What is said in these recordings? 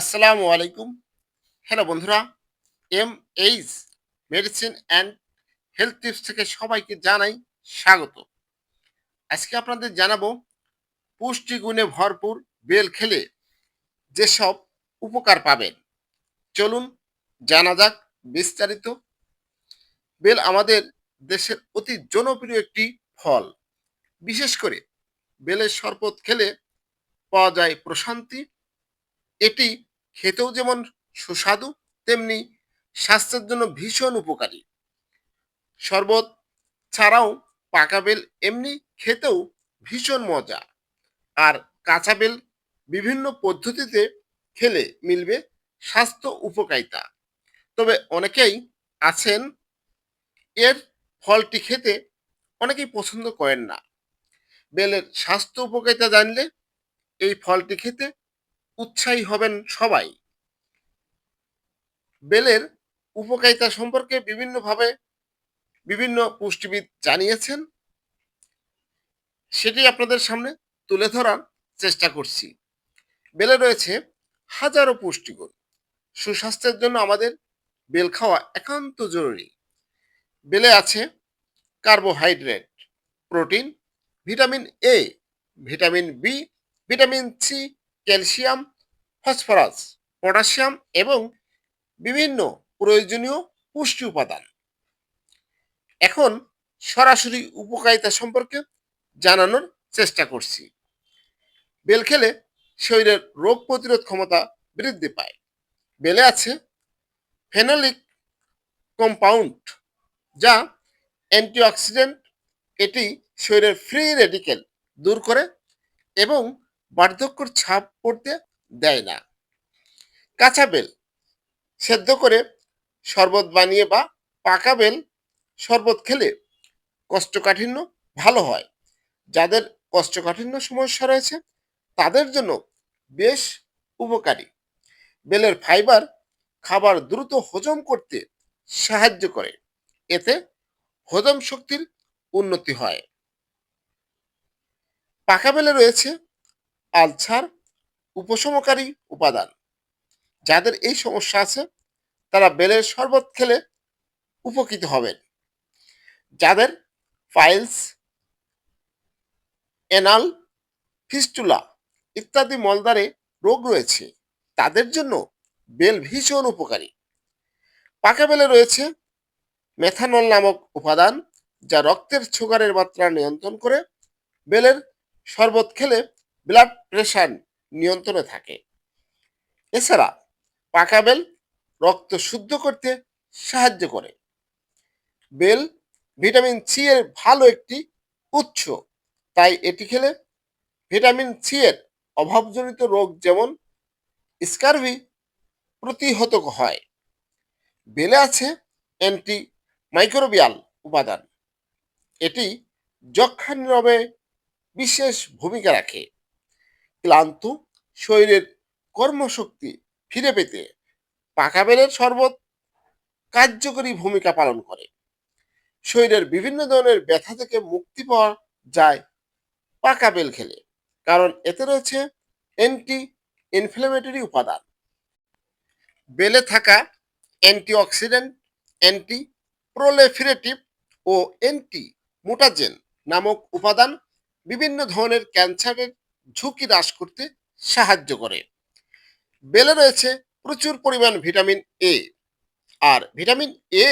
আসসালামু আলাইকুম। হ্যালো বন্ধুরা। M H medicine and health tips থেকে সবাইকে জানাই স্বাগত। আজকে আপনাদের জানাব, পুষ্টিগুণে ভরপুর বেল খেলে যেসব উপকার পাবেন। চলুন, জানা যাক বিস্তারিত। বেল আমাদের দেশের অতি জনপ্রিয় একটি ফল। বিশেষ করে, বেলের শরবত খেলে পাওয়া যায় প্রশান্তি। এটি খেতেও যেমন সুস্বাদু, তেমনি স্বাস্থ্যের জন্য ভীষণ উপকারী। শরবত ছাড়াও পাকা বেল এমনি খেতেও ভীষণ মজা। আর কাঁচা বেল বিভিন্ন পদ্ধতিতে খেলে মিলবে স্বাস্থ্য উপকারিতা। তবে অনেকেই আছেন, এর ফলটি খেতে অনেকেই পছন্দ করেন না। বেলের স্বাস্থ্য উপকারিতা জানলে এই ফলটি খেতে উৎসাহী হবেন সবাই। বেলের উপকারিতা সম্পর্কে বিভিন্নভাবে বিভিন্ন পুষ্টিবিদ জানিয়েছেন। সেটি আপনাদের সামনে তুলে ধরার চেষ্টা করছি। বেলে রয়েছে হাজারো পুষ্টিগুণ। সুস্বাস্থ্যের জন্য আমাদের বেল খাওয়া একান্ত জরুরি। বেলে আছে carbohydrate, protein, vitamin A, vitamin B, vitamin C calcium, phosphorus, potassium এবং বিভিন্ন প্রয়োজনীয় পুষ্টি উপাদান। এখন সরাসরি উপকারিতা সম্পর্কে জানানোর চেষ্টা করছি। বেল খেলে শরীরের রোগ প্রতিরোধ ক্ষমতা বৃদ্ধি পায়। বেলে আছে ফেনোলিক কম্পাউন্ড, যা অ্যান্টিঅক্সিডেন্ট, এটি শরীরের ফ্রি রেডিকেল দূর করে এবং বার্ধক্যর ছাপ পড়তে দেয় না। কাঁচা বেল সেদ্ধ করে শরবত বানিয়ে বা পাকা বেল শরবত খেলে কষ্টকাঠিন্য ভালো হয়। যাদের কষ্টকাঠিন্য সমস্যা রয়েছে, তাদের জন্য বেশ উপকারী। বেলের ফাইবার খাবার দ্রুত হজম করতে সাহায্য করে। এতে হজম শক্তির উন্নতি হয়। পাকা বেলে রয়েছে আলসার উপশমকারী উপাদান। যাদের এই সমস্যা আছে, তারা বেলের শরবত খেলে উপকৃত হবেন। যাদের ফাইলস, এনাল, ফিস্টুলা ইত্যাদি মলদারে রোগ রয়েছে, তাদের জন্য বেল ভীষণ উপকারী। পাকা বেলে রয়েছে মেথানল নামক উপাদান, যা রক্তের সুগারের মাত্রা নিয়ন্ত্রণ করে বেলের শরবত খেলে ব্লাড প্রেশার নিয়ন্ত্রণে থাকে। এছাড়া পাকা বেল রক্ত শুদ্ধ করতে সাহায্য করে। বেল ভিটামিন সি এর ভালো একটি উৎস, তাই এটি খেলে ভিটামিন সি এর অভাবজনিত রোগ যেমন স্কারভি প্রতিহত হয়। বেলে আছে অ্যান্টি মাইক্রোবিয়াল উপাদান। এটি যক্ষা নিরবে বিশেষ ভূমিকা রাখে। ক্লান্ত, শরীরের কর্মশক্তি ফিরে পেতে পাকা বেলের শরবত কার্যকরী ভূমিকা পালন করে। শরীরের বিভিন্ন ধরনের ব্যথা থেকে মুক্তি পাওয়া যায় পাকা বেল খেলে, কারণ এতে রয়েছে অ্যান্টি ইনফ্লেমেটরি উপাদান। বেলে থাকা অ্যান্টিঅক্সিডেন্ট অ্যান্টি প্রোলেফিরেটিভ ও অ্যান্টি মোটাজেন নামক উপাদান বিভিন্ন ধরনের ক্যান্সারের ঝুঁকি হ্রাস করতে সাহায্য করে। বেলে রয়েছে প্রচুর পরিমাণ vitamin A R vitamin A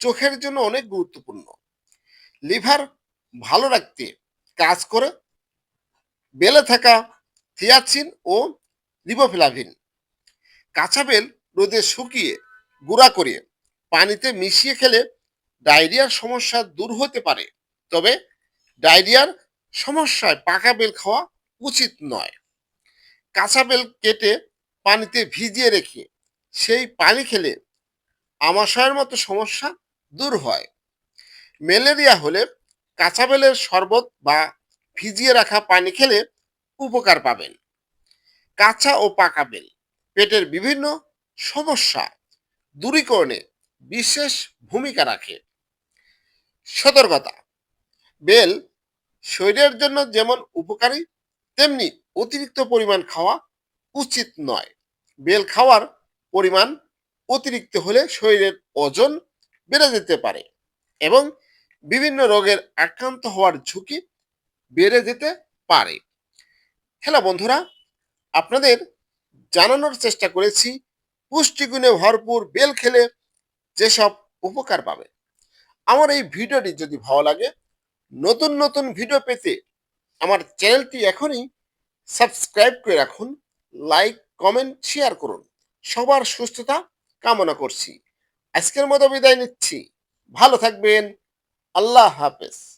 চোখের জন্য অনেক গুরুত্বপূর্ণ। লিভার ভালো রাখতে কাজ করে। বেলে থাকা থিয়াচিন ও লিবোফ্লাভিন। কাঁচা বেল রোদে শুকিয়ে গুঁড়া করে পানিতে মিশিয়ে খেলে ডায়রিয়ার সমস্যা দূর হতে পারে। তবে ডায়রিয়ার সমস্যায় পাকা বেল খাওয়া উচিত নয়। কাঁচা বেল কেটে পানিতে ভিজিয়ে রেখে সেই পানি খেলে আমাশয়ের মতো সমস্যা দূর হয়। ম্যালেরিয়া হলে কাঁচা বেলের শরবত বা ভিজিয়ে রাখা পানি খেলে উপকার পাবেন। কাঁচা ও পাকা বেল পেটের বিভিন্ন সমস্যা দূরীকরণে বিশেষ ভূমিকা রাখে। সতর্কতা, বেল শরীরের জন্য যেমন উপকারী তেমনি অতিরিক্ত পরিমাণ খাওয়া উচিত নয়। বেল খাওয়ার পরিমাণ অতিরিক্ত হলে শরীরের ওজন বেড়ে যেতে পারে এবং বিভিন্ন রোগের আক্রান্ত হওয়ার ঝুঁকি বেড়ে যেতে পারে। হ্যালো বন্ধুরা, আপনাদের জানানোর চেষ্টা করেছি, পুষ্টিগুণে ভরপুর বেল খেলে যেসব উপকার পাবে। আমার এই ভিডিওটি যদি ভালো লাগে, নতুন নতুন ভিডিও পেতে আমার চ্যানেলটি এখনই সাবস্ক্রাইব করে রাখুন, লাইক, কমেন্ট, শেয়ার করুন। সবার সুস্থতা কামনা করছি। আজকের মতো বিদায় নিচ্ছি। ভালো থাকবেন। আল্লাহ হাফেজ।